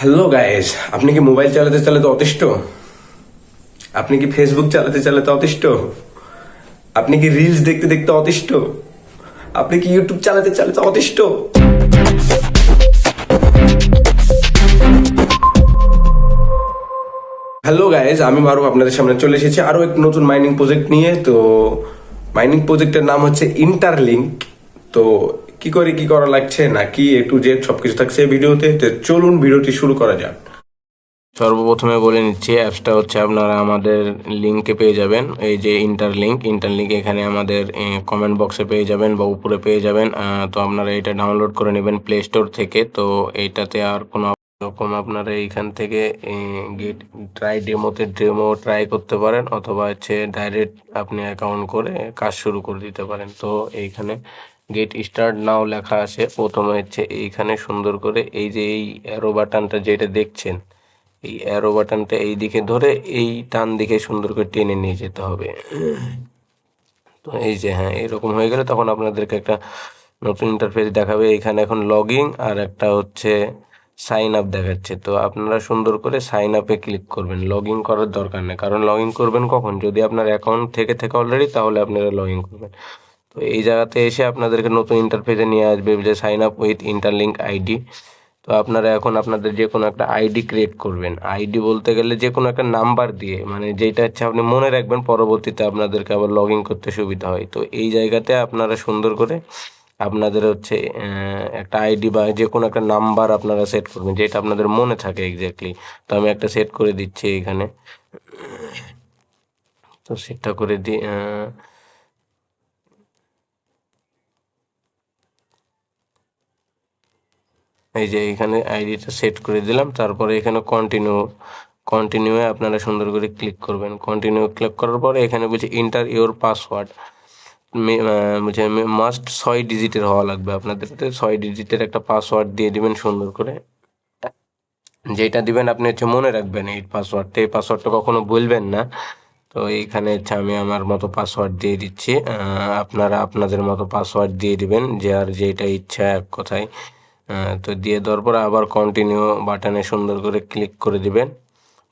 Hello guys আপনি কি mobile চালাতে চালাতে অতিষ্ঠ? আপনি কি ফেসবুক চালাতে চালাতে অতিষ্ঠ? আপনি কি রিলস দেখতে দেখতে অতিষ্ঠ? আপনি কি ইউটিউব চালাতে চালাতে অতিষ্ঠ? হ্যালো গাইজ আমি মারুফ আপনাদের সামনে চলে এসেছি আরও এক নতুন মাইনিং প্রজেক্ট নিয়ে। তো মাইনিং প্রজেক্টের নাম হচ্ছে ইন্টারলিঙ্ক তো কি করে, কি করা লাগছে, না কি এ টু জেড সবকিছু থাকছে ভিডিওতে। চলুন ভিডিওটি শুরু করা যাক। সর্বপ্রথমে বলে নিচ্ছি, অ্যাপসটা হচ্ছে আপনারা আমাদের লিঙ্কে পেয়ে যাবেন। এই যে ইন্টার লিঙ্ক ইন্টার লিঙ্ক এখানে আমাদের কমেন্ট বক্সে পেয়ে যাবেন বা উপরে পেয়ে যাবেন। তো আপনারা এটা ডাউনলোড করে নেবেন প্লে স্টোর থেকে। তো এইটাতে আর কোনো রকম আপনারা এইখান থেকে গেট ট্রাই ডেমোতে ডেমো ট্রাই করতে পারেন। অথবা হচ্ছে ডাইরেক্ট আপনি অ্যাকাউন্ট করে কাজ শুরু করে দিতে পারেন। তো এইখানে গেট স্টার্ট নাও লেখা আছে। প্রথমে হচ্ছে এইখানে সুন্দর করে এই যে এই অ্যারো বাটনটা যেটা দেখছেন, এই অ্যারো বাটনটা এই দিকে ধরে এই টান দিকে সুন্দর করে টেনে নিয়ে যেতে হবে। তো এই যে হ্যাঁ এরকম হয়ে গেলে তখন আপনাদেরকে একটা নতুন ইন্টারফেস দেখাবে। এখানে এখন লগইন আর একটা হচ্ছে সাইন আপ দেখাচ্ছে। তো আপনারা সুন্দর করে সাইন আপে ক্লিক করবেন। লগ ইন করার দরকার নেই। কারণ লগ ইন করবেন কখন? যদি আপনার অ্যাকাউন্ট থেকে থেকে অলরেডি তাহলে আপনারা লগ ইন করবেন। তো এই জায়গাতে এসে আপনাদেরকে নতুন ইন্টারফেসে নিয়ে আসবে, যে sign up with Interlink ID তো আপনারা এখন আপনাদের যে কোনো একটা আইডি ক্রিয়েট করবেন। আইডি বলতে গেলে যে কোনো একটা নাম্বার দিয়ে মানে যেটা হচ্ছে আপনি মনে রাখবেন পরবর্তীতে আপনাদেরকে আবার লগ ইন করতে সুবিধা হয়। তো এই জায়গাতে আপনারা সুন্দর করে আপনাদের হচ্ছে একটা আইডি বা যে কোনো একটা নাম্বার আপনারা সেট করবেন, যেটা আপনাদের মনে থাকে এক্স্যাক্টলি তো আমি একটা সেট করে দিচ্ছি এখানে। তো সেটটা করে দিই এই যে এখানে আইডিটা সেট করে দিলাম, তারপরে এখানে কন্টিনিউ কন্টিনিউয়ে আপনারা সুন্দর করে ক্লিক করবেন। কন্টিনিউ ক্লিক করার পরে এখানে বলছে ইন্টার ইউর পাসওয়ার্ড বলছে মাস্ট ছয় ডিজিটের হওয়া লাগবে। আপনাদের ছয় ডিজিটের একটা পাসওয়ার্ড দিয়ে দিবেন সুন্দর করে। যেটা দিবেন আপনি হচ্ছে মনে রাখবেন এই পাসওয়ার্ডটা এই পাসওয়ার্ডটা কখনো বলবেন না। তো এইখানে হচ্ছে আমি আমার মতো পাসওয়ার্ড দিয়ে দিচ্ছি। আপনারা আপনাদের মতো পাসওয়ার্ড দিয়ে দিবেন যে আর যেটা ইচ্ছা এক কথায়। তো দিয়ে দেওয়ার পরে আবার কন্টিনিউ বাটনে সুন্দর করে ক্লিক করে দিবেন।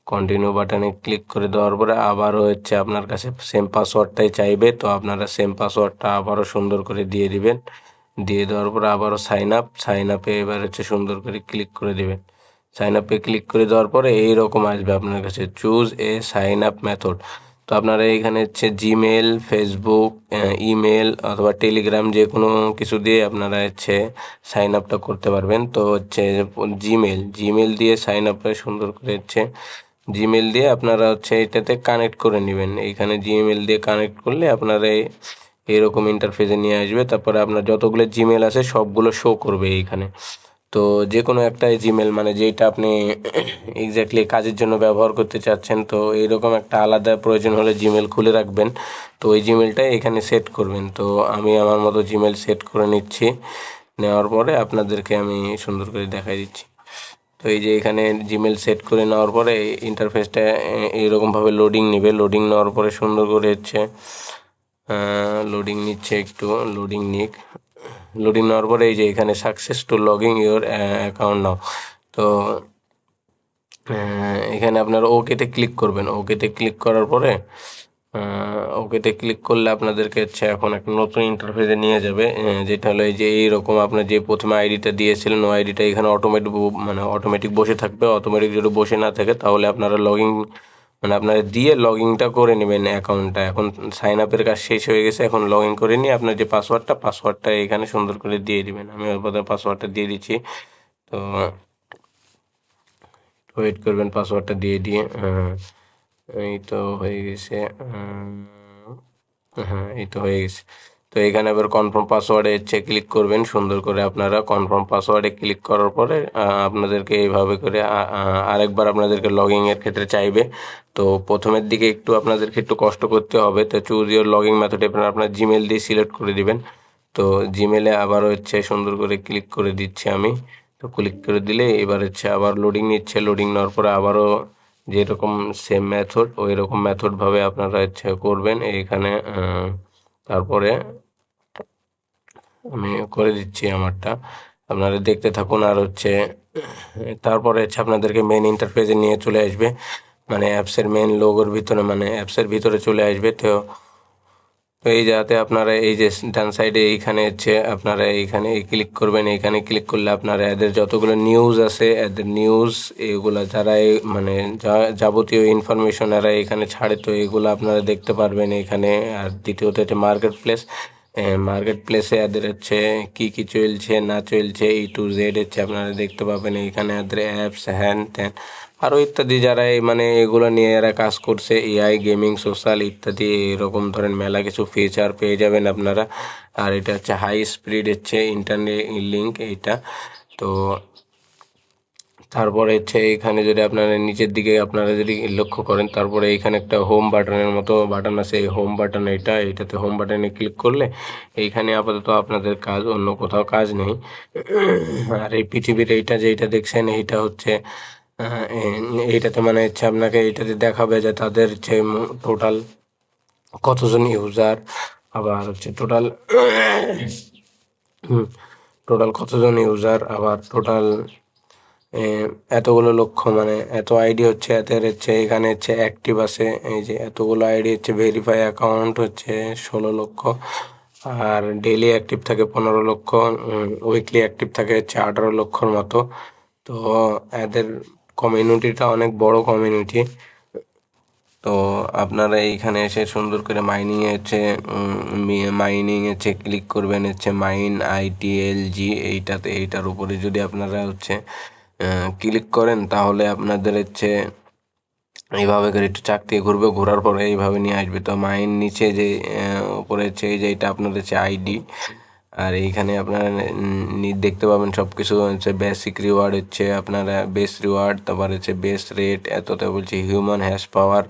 কন্টিনিউ বাটনে ক্লিক করে দেওয়ার পরে আবারও হচ্ছে আপনার কাছে সেম পাসওয়ার্ডটাই চাইবে, তো আপনারা সেম পাসওয়ার্ডটা আবারও সুন্দর করে দিয়ে দিবেন। দিয়ে দেওয়ার পরে আবারও সাইন আপ সাইন আপে এবার হচ্ছে সুন্দর করে ক্লিক করে দিবেন। সাইন আপে ক্লিক করে দেওয়ার পরে এইরকম আসবে আপনার কাছে। Choose a sign up method তো আপনারা এখানে হচ্ছে জিমেল ফেসবুক ইমেল অথবা টেলিগ্রাম যে কোনো কিছু দিয়ে আপনারা হচ্ছে সাইন আপটা করতে পারবেন। তো হচ্ছে জিমেল জিমেল দিয়ে সাইন আপটা সুন্দর করে হচ্ছে জিমেল দিয়ে আপনারা হচ্ছে এটাতে কানেক্ট করে নেবেন। এইখানে জিমেল দিয়ে কানেক্ট করলে আপনারা এরকম ইন্টারফেসে নিয়ে আসবে। তারপরে আপনার যতগুলো জিমেল আছে সবগুলো শো করবে এইখানে তো যে কোনো একটা জিমেল মানে যেটা আপনি এক্স্যাক্টলি কাজের জন্য ব্যবহার করতে চাচ্ছেন, তো এইরকম একটা আলাদা প্রয়োজন হলে জিমেল খুলে রাখবেন। তো ওই জিমেলটা এখানে সেট করবেন। তো আমি আমার মতো জিমেল সেট করে নিচ্ছি। নেওয়ার পরে আপনাদেরকে আমি সুন্দর করে দেখাই দিচ্ছি। তো এই যে এখানে জিমেল সেট করে নেওয়ার পরে ইন্টারফেসটা এইরকমভাবে লোডিং নেবে। লোডিং নেওয়ার পরে সুন্দর করে হচ্ছে লোডিং নিচ্ছে একটু লোডিং নিক। লোডিং নেওয়ার পরে এই যে এখানে success to logging your account now তো এখানে আপনারা ওকেতে ক্লিক করবেন। ওকেতে ক্লিক করার পরে ওকেতে ক্লিক করলে আপনাদেরকে হচ্ছে এখন একটা নতুন ইন্টারফেসে নিয়ে যাবে যেটা হলো এই যে এইরকম আপনার যে প্রথমে আইডিটা দিয়েছিলেন, ওই আইডিটা এখানে অটোমেটিক মানে অটোমেটিক বসে থাকবে। অটোমেটিক যদি বসে না থাকে, তাহলে আপনারা লগিং মানে আপনারা দিয়ে লগ ইনটা করে নেবেন অ্যাকাউন্টটা এখন সাইন আপের কাজ শেষ হয়ে গেছে, এখন লগ ইন করে নিয়ে আপনার যে পাসওয়ার্ডটা পাসওয়ার্ডটা এখানে সুন্দর করে দিয়ে দিবেন। আমি ওর পাসওয়ার্ডটা দিয়ে দিচ্ছি। তো ওয়েট করবেন পাসওয়ার্ডটা দিয়ে দিয়ে। এই তো হয়ে গেছে। হ্যাঁ এই তো হয়ে গেছে। তো এখানে এবার কনফার্ম পাসওয়ার্ডে হচ্ছে ক্লিক করবেন, সুন্দর করে আপনারা কনফার্ম পাসওয়ার্ডে ক্লিক করার পরে আপনাদেরকে এইভাবে করে আরেকবার আপনাদেরকে লগইন এর ক্ষেত্রে চাইবে। তো প্রথমের দিকে একটু আপনাদেরকে একটু কষ্ট করতে হবে। তো চুজ ইউর লগইন মেথড আপনারা আপনার জিমেল দিয়ে সিলেক্ট করে দিবেন। তো জিমেলে আবার হচ্ছে সুন্দর করে ক্লিক করে দিচ্ছি আমি। তো ক্লিক করে দিলে এবার হচ্ছে আবার লোডিং নিচ্ছে। লোডিং নেওয়ার পরে আবারও যেরকম সেম মেথড ওই রকম মেথড ভাবে আপনারা হচ্ছে করবেন। এইখানে তারপরে আমি করে দিচ্ছি আমারটা। আপনারা দেখতে থাকুন আর হচ্ছে, তারপরে হচ্ছে আপনাদেরকে মেন ইন্টারফেসে নিয়ে চলে আসবে। মানে অ্যাপসের মেন লোগোর ভিতরে মানে অ্যাপসের ভিতরে চলে আসবে। তো তো এই যাতে আপনারা এই যে ডান সাইডে এইখানে হচ্ছে আপনারা এইখানে ক্লিক করবেন, এইখানে ক্লিক করলে আপনারা এদের যতগুলো নিউজ আছে, এদের নিউজ এগুলো যারা মানে যাবতীয় ইনফরমেশন এরা এখানে ছাড়ে, তো এগুলো আপনারা দেখতে পারবেন এখানে। আর দ্বিতীয়ত হচ্ছে মার্কেট প্লেস মার্কেট প্লেসে এদের হচ্ছে কি কি চলছে, না চলছে এই টু জেড হচ্ছে আপনারা দেখতে পাবেন এইখানে এদের অ্যাপস হ্যান ত্যান আরও ইত্যাদি যারা এই মানে এগুলো নিয়ে এরা কাজ করছে এআই গেমিং সোশ্যাল ইত্যাদি, এরকম ধরেন মেলা কিছু ফিচার পেয়ে যাবেন আপনারা। আর এটা হচ্ছে হাই স্পিড হচ্ছে ইন্টারনেট লিঙ্ক এইটা তো তারপরে হচ্ছে এখানে যদি আপনারা নিচের দিকে আপনারা যদি লক্ষ্য করেন, তারপরে এখানে একটা হোম বাটনের মতো বাটন আছে। এই হোম বাটন এটা, এটাতে হোম বাটনে ক্লিক করলে এইখানে আপাতত আপনাদের কাজ অন্য কোথাও কাজ নেই। আর এই পৃথিবীর এইটা যেটা দেখছেন, এইটা হচ্ছে এইটাতে মানে হচ্ছে আপনাকে এইটাতে দেখাবে যে তাদের যে টোটাল কতজন ইউজার আবার হচ্ছে টোটাল টোটাল কতজন ইউজার আবার টোটাল এতগুলো লক্ষ্য মানে এত আইডি হচ্ছে এদের হচ্ছে, এখানে হচ্ছে অ্যাক্টিভ আছে, এই যে এতগুলো আইডি হচ্ছে ভেরিফাই অ্যাকাউন্ট হচ্ছে ষোলো লক্ষ, আর ডেলি অ্যাক্টিভ থাকে পনেরো লক্ষ উইকলি অ্যাক্টিভ থাকে হচ্ছে আঠারো লক্ষর মতো। তো এদের কমিউনিটিটা অনেক বড় কমিউনিটি তো আপনারা এইখানে এসে সুন্দর করে মাইনিং হচ্ছে মাইনিং হচ্ছে ক্লিক করবেন, হচ্ছে মাইন আইটিএলজি এইটাতে, এইটার উপরে যদি আপনারা হচ্ছে ক্লিক করেন, তাহলে আপনাদের হচ্ছে এইভাবে করে একটু চাক দিয়ে ঘুরবে, ঘোরার পরে এইভাবে নিয়ে আসবে। তো মাইন নিচে যে উপরে হচ্ছে এই যে, এটা আপনার হচ্ছে আইডি আর এইখানে আপনারা দেখতে পাবেন সব কিছু হচ্ছে বেসিক রিওয়ার্ড হচ্ছে আপনারা বেস রিওয়ার্ড তারপর হচ্ছে বেস রেট এত তারপর বলছে হিউম্যান হ্যাশ পাওয়ার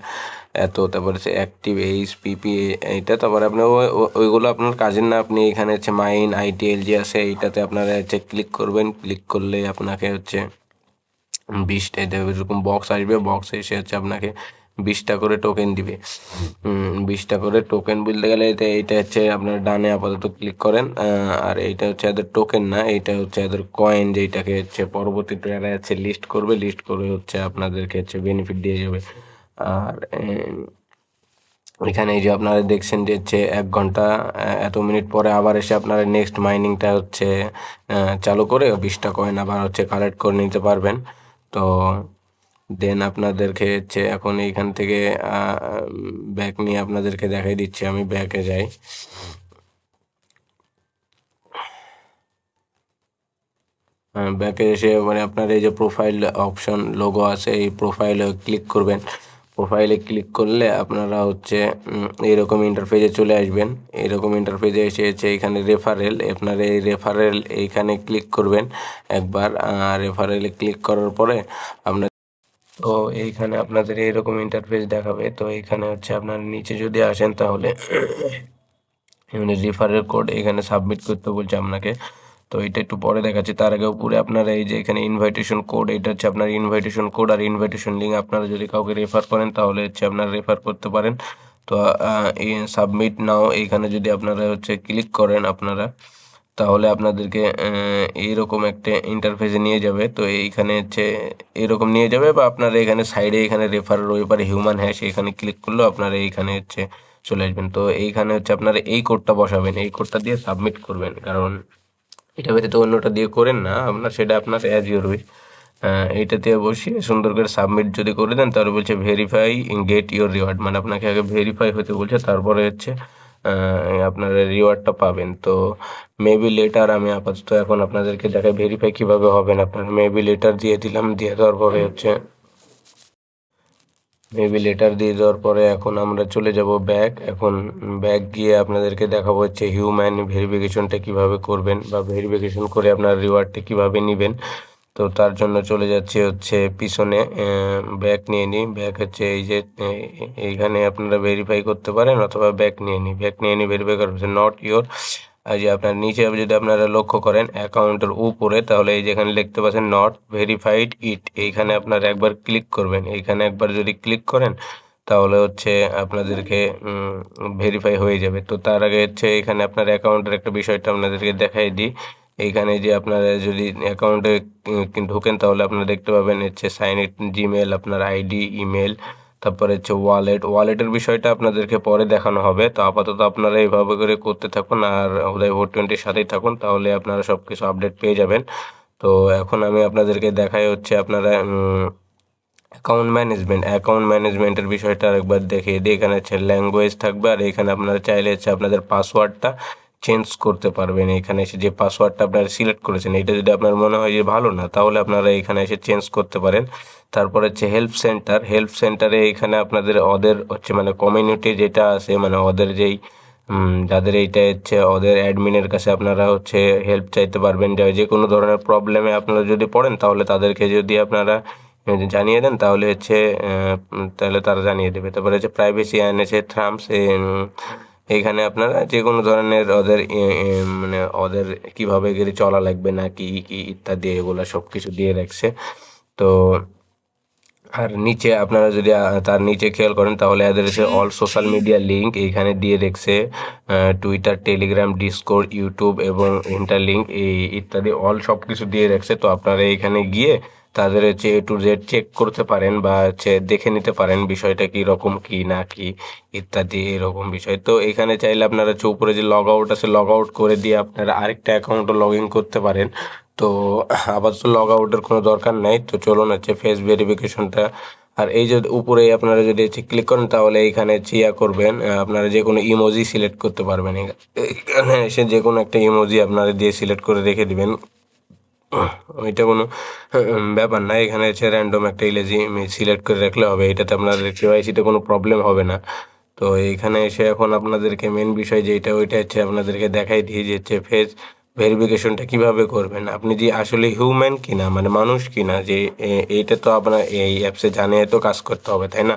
এত তারপর হচ্ছে অ্যাক্টিভ এইচ পিপি এইটা তারপরে আপনার ওই- ওই- ওইগুলো আপনার কাজের না, আপনি এখানে হচ্ছে মাইন আইটিএল যে আছে, এইটাতে আপনারা হচ্ছে ক্লিক করবেন ক্লিক করলে আপনাকে হচ্ছে বিশটা এরকম বক্স আসবে বক্স এসে হচ্ছে আপনাকে বিশটা করে টোকেন দিবে। বিশটা করে টোকেন বলতে গেলে এটা এইটা হচ্ছে আপনার ডানে আপাতত ক্লিক করেন আর এইটা হচ্ছে এদের টোকেন না এইটা হচ্ছে এদের কয়েন যেটাকে হচ্ছে পরবর্তীতে এরা হচ্ছে লিস্ট করবে লিস্ট করে হচ্ছে আপনাদেরকে হচ্ছে বেনিফিট দিয়ে যাবে। আর এখানে এই যে আপনারা দেখছেন যে হচ্ছে এক ঘণ্টা এত মিনিট পরে আবার এসে আপনারা নেক্সট মাইনিংটা হচ্ছে চালু করে বিশটা কয়েন আবার হচ্ছে কালেক্ট করে নিতে পারবেন। তো দেন আপনাদেরকে হচ্ছে এখন এইখান থেকে ব্যাক নিয়ে আপনাদেরকে দেখাই দিচ্ছি আমি ব্যাকে যাই। ব্যাকে এসে মানে আপনার এই যে প্রোফাইল অপশন লোগো আছে এই প্রোফাইলে ক্লিক করবেন। প্রোফাইলে ক্লিক করলে আপনারা হচ্ছে উম, এইরকম ইন্টারফেসে চলে আসবেন। এইরকম ইন্টারফেসে এসে হচ্ছে এখানে রেফারেল আপনার এই রেফারেল এইখানে ক্লিক করবেন একবার। রেফারেলে ক্লিক করার পরে আপনার তো এইখানে আপনাদের এইরকম ইন্টারফেস দেখাবে। তো এইখানে হচ্ছে আপনার নিচে যদি আসেন তাহলে এখানে রিফারেল কোড এখানে সাবমিট করতে বলছে আপনাকে। তো এটা একটু পরে দেখাচ্ছি। তার আগে উপরে আপনারা এই যে এখানে ইনভাইটেশন কোড এটা হচ্ছে আপনার ইনভাইটেশন কোড আর ইনভাইটেশন লিঙ্ক আপনারা যদি কাউকে রেফার করেন তাহলে হচ্ছে আপনারা রেফার করতে পারেন। তো সাবমিট নাও এইখানে যদি আপনারা হচ্ছে ক্লিক করেন আপনারা তাহলে আপনাদেরকে এইরকম একটা ইন্টারফেসে নিয়ে যাবে। তো এইখানে হচ্ছে এরকম নিয়ে যাবে বা আপনারা এখানে সাইডে এখানে রেফার ওইপারে হিউম্যান হ্যাশ এখানে ক্লিক করলেও আপনারা এইখানে হচ্ছে চলে আসবেন। তো এইখানে হচ্ছে আপনারা এই কোডটা বসাবেন। এই কোডটা দিয়ে সাবমিট করবেন। কারণ এটা ব্যতীত অন্যটা দিয়ে করেন না আপনার, সেটা আপনার অ্যাজ ইউর উইশ এইটা দিয়ে বসিয়ে সুন্দর করে সাবমিট যদি করে দেন, তাহলে বলছে ভেরিফাই গেট ইউর রিওয়ার্ড মানে আপনাকে আগে ভেরিফাই হতে বলছে, তারপরে হচ্ছে আপনার রিওয়ার্ডটা পাবেন। তো মেবি লেটার আমি আপাতত এখন আপনাদেরকে দেখাই ভেরিফাই কীভাবে হবেন আপনার। মেবি লেটার দিয়ে দিলাম, দিয়ে দেওয়ার পরে হচ্ছে মেবি লেটার দিয়ে দেওয়ার পরে এখন আমরা চলে যাব ব্যাক এখন ব্যাক গিয়ে আপনাদেরকে দেখাবো হচ্ছে হিউম্যান ভেরিফিকেশনটা কীভাবে করবেন বা ভেরিফিকেশন করে আপনার রিওয়ার্ডটা কীভাবে নেবেন। তো তার জন্য চলে যাচ্ছে হচ্ছে পিছনে ব্যাক নিয়ে নিই। ব্যাক হচ্ছে এই যে এইখানে আপনারা ভেরিফাই করতে পারেন অথবা ব্যাক নিয়ে নিই। ব্যাক নিয়ে নিই ভেরিফাই করবেন নট আর যে আপনার নিচে যদি আপনারা লক্ষ্য করেন অ্যাকাউন্টের উপরে, তাহলে এই যেখানে লিখতে পাচ্ছেন নট ভেরিফাইড ইট এইখানে আপনারা একবার ক্লিক করবেন। এইখানে একবার যদি ক্লিক করেন, তাহলে হচ্ছে আপনাদেরকে ভেরিফাই হয়ে যাবে। তো তার আগে হচ্ছে এখানে আপনার অ্যাকাউন্টের একটা বিষয়টা আপনাদেরকে দেখাই দিই। এইখানে যে আপনারা যদি অ্যাকাউন্টে ঢোকেন, তাহলে আপনারা দেখতে পাবেন হচ্ছে সাইন ইট জিমেল আপনার আইডি ইমেল তারপরে হচ্ছে ওয়ালেট ওয়ালেটের বিষয়টা আপনাদেরকে পরে দেখানো হবে। তো আপাতত আপনারা এইভাবে করে করতে থাকুন আর উদয় ভোট টোয়েন্টির সাথেই থাকুন, তাহলে আপনারা সব কিছু আপডেট পেয়ে যাবেন। তো এখন আমি আপনাদেরকে দেখাই হচ্ছে আপনারা অ্যাকাউন্ট ম্যানেজমেন্ট অ্যাকাউন্ট ম্যানেজমেন্টের বিষয়টা আরেকবার দেখিয়ে দিই। এখানে হচ্ছে ল্যাঙ্গুয়েজ থাকবে আর এখানে আপনারা চাইলে হচ্ছে আপনাদের পাসওয়ার্ডটা চেঞ্জ করতে পারবেন। এখানে এসে যে পাসওয়ার্ডটা আপনারা সিলেক্ট করেছেন, এটা যদি আপনার মনে হয় যে ভালো না, তাহলে আপনারা এখানে এসে চেঞ্জ করতে পারেন। তারপর হচ্ছে হেল্প সেন্টার হেল্প সেন্টারে এখানে আপনাদের ওদের হচ্ছে মানে কমিউনিটি যেটা আছে মানে ওদের যেই যাদের এইটা হচ্ছে ওদের অ্যাডমিনের কাছে আপনারা হচ্ছে হেল্প চাইতে পারবেন। যে যে কোনো ধরনের প্রবলেমে আপনারা যদি পড়েন, তাহলে তাদেরকে যদি আপনারা জানিয়ে দেন, তাহলে হচ্ছে তাহলে তারা জানিয়ে দেবে। তারপরে হচ্ছে প্রাইভেসি অ্যান্ড হচ্ছে থার্মস এইখানে আপনারা যে কোনো ধরনের ওদের মানে ওদের কীভাবে গেলে চলা লাগবে না কি কি ইত্যাদি এগুলো সব কিছু দিয়ে রাখছে। তো আর নিচে আপনারা যদি তার নিচে খেয়াল করেন তাহলে এদের হচ্ছে অল সোশ্যাল মিডিয়া লিঙ্ক এইখানে দিয়ে রেখেছে টুইটার টেলিগ্রাম ডিসকোড ইউটিউব এবং ইন্টারলিঙ্ক এই ইত্যাদি অল সব কিছু দিয়ে রাখছে। তো আপনারা এইখানে গিয়ে তাদের হচ্ছে এ টু জেড চেক করতে পারেন বা হচ্ছে দেখে নিতে পারেন বিষয়টা কি রকম, কি না, কি ইত্যাদি এরকম বিষয়। তো এখানে চাইলে আপনারা হচ্ছে উপরে যে লগ আউট আছে লগ আউট করে দিয়ে আপনারা আরেকটা অ্যাকাউন্টও লগ ইন করতে পারেন। তো আপাতত লগ আউটের কোনো দরকার নেই। তো চলুন হচ্ছে ফেস ভেরিফিকেশনটা আর এই যে উপরে আপনারা যদি হচ্ছে ক্লিক করেন, তাহলে এইখানে ইয়া করবেন আপনারা যে কোনো ইমোজি সিলেক্ট করতে পারবেন। এখানে এসে যে কোনো একটা ইমোজি আপনারা দিয়ে সিলেক্ট করে রেখে দিবেন। ওইটা কোনো ব্যাপার না। এখানে হচ্ছে র্যান্ডম একটা ইলেজি সিলেক্ট করে রাখলে হবে। এটাতে আপনাদের কেওয়াইসিতে কোনো প্রবলেম হবে না। তো এখানে এসে এখন আপনাদেরকে মেন বিষয় যেটা ওইটা হচ্ছে আপনাদেরকে দেখাই দিই যে হচ্ছে ফেস ভেরিফিকেশনটা কীভাবে করবেন। আপনি যে আসলে হিউম্যান কিনা মানে মানুষ কিনা, যে এইটা তো আপনার এই অ্যাপসে জানিয়ে তো কাজ করতে হবে, তাই না?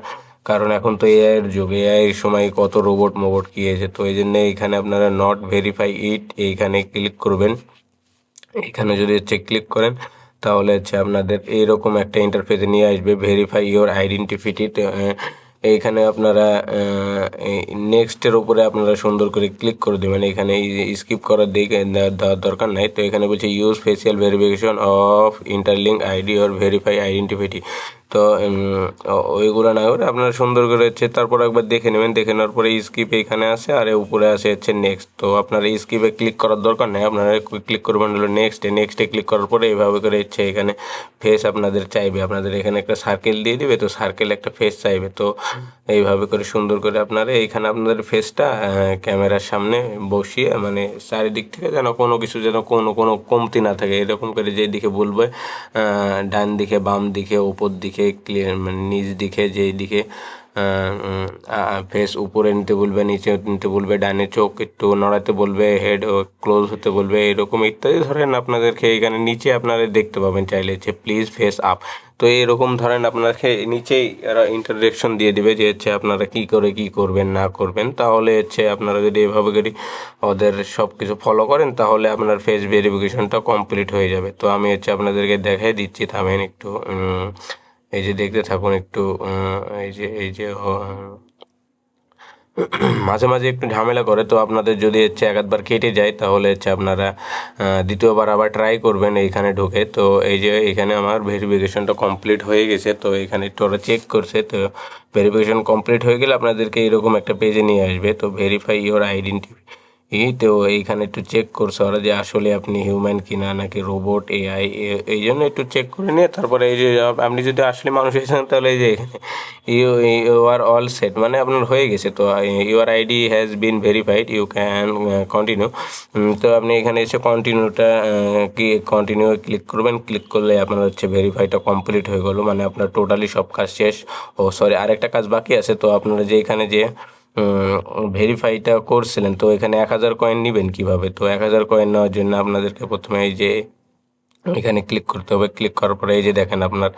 কারণ এখন তো এআই এর যুগ। এআই সময় কত রোবট মোবট কি এসে তো এই জন্য এখানে আপনারা নট ভেরিফাই ইট এইখানে ক্লিক করবেন। এখানে যদি হচ্ছে ক্লিক করেন, তাহলে হচ্ছে আপনাদের এইরকম একটা ইন্টারফেসে নিয়ে আসবে ভেরিফাই ইওর আইডেন্টিফিটি এইখানে আপনারা নেক্সটের উপরে আপনারা সুন্দর করে ক্লিক করে দেবেন। এখানে স্কিপ করার দিকে দেওয়ার দরকার নাই। তো এখানে বলছে use facial verification of Interlink ID or verify identity তো ওইগুলো না করে আপনারা সুন্দর করে হচ্ছে তারপর একবার দেখে নেবেন। দেখে নেওয়ার পরে স্কিপ এখানে আসে আর উপরে আসে হচ্ছে নেক্সট তো আপনারা স্কিপে ক্লিক করার দরকার নেই। আপনারা ক্লিক করবেন হলো নেক্সটে নেক্সটে ক্লিক করার পরে এইভাবে করে হচ্ছে এখানে ফেস আপনাদের চাইবে। আপনাদের এখানে একটা সার্কেল দিয়ে দিবে। তো সার্কেল একটা ফেস চাইবে। তো এইভাবে করে সুন্দর করে আপনারা এইখানে আপনাদের ফেসটা ক্যামেরার সামনে বসিয়ে মানে চারিদিক থেকে যেন কোনো কিছু যেন কোনো কোনো কমতি না থাকে। এরকম করে যেদিকে বলবে ডান দিকে, বাম দিকে, উপর দিকে ক্লিয়ার মানে নিচ দিকে, যেই দিকে ফেস উপরে নিতে বলবে, নিচে নিতে বলবে, ডানে চোখ একটু নড়াতে বলবে হেড ক্লোজ হতে বলবে, এরকম ইত্যাদি ধরেন আপনাদেরকে এখানে নিচে আপনারা দেখতে পাবেন চাইলে যে প্লিজ ফেস আপ তো এরকম ধরেন আপনাকে নিচেই এরা ইন্টারডেকশন দিয়ে দিবে যে হচ্ছে আপনারা কি করে, কি করবেন, না করবেন। তাহলে হচ্ছে আপনারা যদি এভাবে করে ওদের সব কিছু ফলো করেন, তাহলে আপনার ফেস ভেরিফিকেশনটা কমপ্লিট হয়ে যাবে। তো আমি হচ্ছে আপনাদেরকে দেখাই দিচ্ছি, থামেন একটু এই যে দেখতে থাকুন একটু এই যে এই যে মাঝে মাঝে একটু ঝামেলা করে, তো আপনাদের যদি হচ্ছে এক আধবার কেটে যায়, তাহলে হচ্ছে আপনারা দ্বিতীয়বার আবার ট্রাই করবেন এইখানে ঢুকে। তো এই যে এখানে আমার ভেরিফিকেশনটা কমপ্লিট হয়ে গেছে, তো এখানে একটু ওরা চেক করছে, তো ভেরিফিকেশন কমপ্লিট হয়ে গেলে আপনাদেরকে এরকম একটা পেজে নিয়ে আসবে। তো ভেরিফাই ইওর আইডেন্টি এই তো এইখানে একটু চেক করছে। ওরা যে আসলে আপনি হিউম্যান কিনা নাকি রোবট এআই এই জন্য একটু চেক করে নিয়ে তারপরে এই যে, আপনি যদি আসলে মানুষ হয়েছেন তাহলে এই যে এখানে you you are all set মানে আপনার হয়ে গেছে তো your ID has been verified you can continue তো আপনি এখানে এসে কন্টিনিউটা কি কন্টিনিউ ক্লিক করবেন। ক্লিক করলে আপনার হচ্ছে ভেরিফাইটা কমপ্লিট হয়ে গেলো। মানে আপনার টোটালি সব কাজ শেষ। ও সরি আরেকটা কাজ বাকি আছে। তো আপনারা যে এখানে যে ভেরিফাইটা করছিলেন। তো এখানে এক হাজার কয়েন নেবেন কীভাবে? তো এক হাজার কয়েন নেওয়ার জন্য আপনাদেরকে প্রথমে এই যে, এখানে ক্লিক করতে হবে। ক্লিক করার পরে এই যে দেখেন আপনার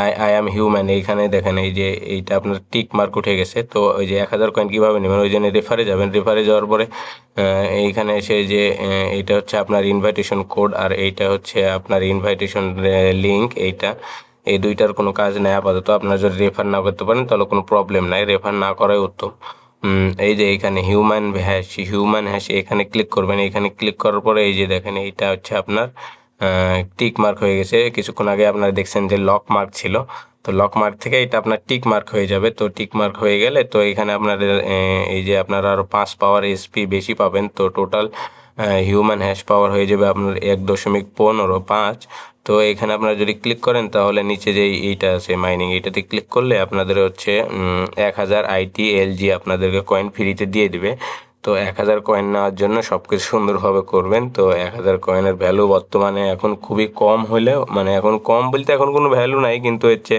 আই আই অ্যাম হিউম্যান এইখানে দেখেন এই যে, এইটা আপনার টিক মার্ক উঠে গেছে। তো ওই যে এক হাজার কয়েন কীভাবে নেবেন? ওই জন্য রেফারে যাবেন। রেফারে যাওয়ার পরে এইখানে এসে যে এইটা হচ্ছে আপনার ইনভাইটেশন কোড আর এইটা হচ্ছে আপনার ইনভাইটেশন লিঙ্ক এইটা। এই দুইটার কোনো কাজ নেই, আপাতত। আপনার যদি রেফার না করতে পারেন, তাহলে কোনো প্রবলেম নাই। রেফার না করাই উত্তম। এই যে এখানে হিউম্যান হ্যাশ হিউম্যান হ্যাশ এখানে ক্লিক করবেন। এখানে ক্লিক করার পরে এই যে দেখেন, এইটা হচ্ছে আপনার টিক মার্ক হয়ে গেছে। কিছুক্ষণ আগে আপনার দেখছেন যে লক মার্ক ছিল। তো লক মার্ক থেকে এটা আপনার টিক মার্ক হয়ে যাবে। তো টিক মার্ক হয়ে গেলে তো এখানে আপনার এই যে আপনার আরও পাঁচ পাওয়ার এসপি বেশি পাবেন। তো টোটাল হিউম্যান হ্যাশ পাওয়ার হয়ে যাবে আপনার এক দশমিক পনেরো পাঁচ। তো এখানে আপনারা যদি ক্লিক করেন, তাহলে নিচে যে এইটা আছে মাইনিং এইটাতে ক্লিক করলে আপনাদের হচ্ছে এক হাজার আইটি এলজি আপনাদেরকে কয়েন ফ্রিতে দিয়ে দিবে। তো এক হাজার কয়েন নেওয়ার জন্য সব কিছু সুন্দরভাবে করবেন। তো এক হাজার কয়েনের ভ্যালু বর্তমানে এখন খুবই কম হলেও মানে এখন কম বলতে এখন কোনো ভ্যালু নাই, কিন্তু হচ্ছে,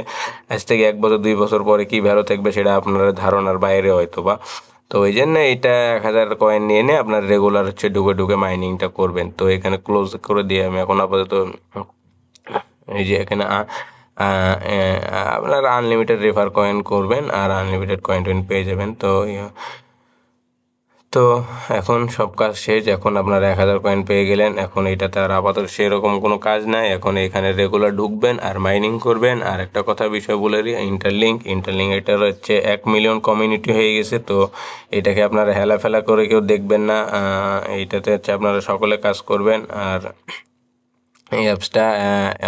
আজ থেকে এক বছর, দুই বছর পরে কি ভ্যালু থাকবে সেটা আপনার ধারণার বাইরে হয়তো বা তো ওই জন্য এটা এক হাজার কয়েন নিয়ে নিয়ে আপনার রেগুলার হচ্ছে ঢুকে ঢুকে মাইনিংটা করবেন। তো এখানে ক্লোজ করে দিয়ে আমি এখন আপাতত এই যে এখানে আপনারা আনলিমিটেড রেফার কয়েন করবেন আর আনলিমিটেড কয়েন টয়েন পেয়ে যাবেন। তো তো এখন সব কাজ শেষ, এখন আপনারা এক হাজার কয়েন পেয়ে গেলেন, এখন এটাতে আর আপাতত সেরকম কোনো কাজ নাই, এখন এখানে রেগুলার ঢুকবেন আর মাইনিং করবেন। আর একটা কথা, বিষয় বলে দিই ইন্টারলিঙ্ক ইন্টারলিঙ্ক এটার হচ্ছে এক মিলিয়ন কমিউনিটি হয়ে গেছে, তো এটাকে আপনারা হেলাফেলা করে কেউ দেখবেন না এইটাতে হচ্ছে আপনারা সকলে কাজ করবেন, আর এই অ্যাপসটা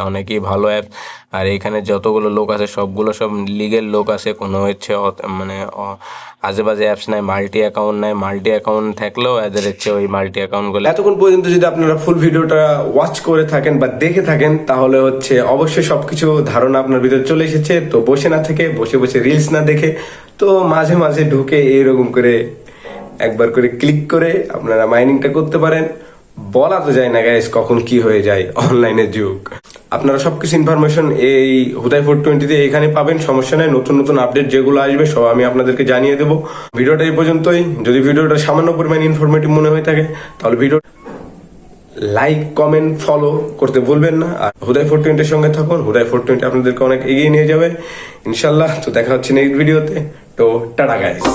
অনেকই ভালো অ্যাপ আর এখানে যতগুলো লোক আছে, সবগুলো সব লিগেল লোক আছে। কোনো হচ্ছে মানে অ- আজে বাজে অ্যাপস নাই মাল্টি অ্যাকাউন্ট নাই। মাল্টি অ্যাকাউন্ট থাকলেও এদের হচ্ছে ওই মাল্টি অ্যাকাউন্টগুলো এতক্ষণ পর্যন্ত যদি আপনারা ফুল ভিডিওটা ওয়াচ করে থাকেন বা দেখে থাকেন, তাহলে হচ্ছে অবশ্যই সবকিছু ধারণা আপনার ভিতরে চলে এসেছে। তো বসে না থেকে, বসে বসে রিলস না দেখে, তো মাঝে মাঝে ঢুকে এইরকম করে একবার করে ক্লিক করে আপনারা মাইনিংটা করতে পারেন। বলা তো যায় না গাইস কখন কি হয়ে যায় অনলাইনের যুগ। আপনারা সবকিছু ইনফরমেশন এই হুদাই ফোর টোয়েন্টিতে এখানে পাবেন। সমস্যা নেই, নতুন নতুন আপডেট যেগুলো আসবে, সব আমি আপনাদেরকে জানিয়ে দেবো। ভিডিওটা এই পর্যন্তই। যদি ভিডিওটা সামান্য পরিমাণ ইনফরমেটিভ মনে হয়ে থাকে, তাহলে ভিডিও লাইক কমেন্ট ফলো করতে ভুলবেন না। আর হুদাই ফোর টোয়েন্টির সঙ্গে থাকুন। হুদাই ফোর টোয়েন্টি আপনাদেরকে অনেক এগিয়ে নিয়ে যাবে। ইনশাল্লাহ তো দেখা হচ্ছে নেক্সট ভিডিওতে তো। Tata guys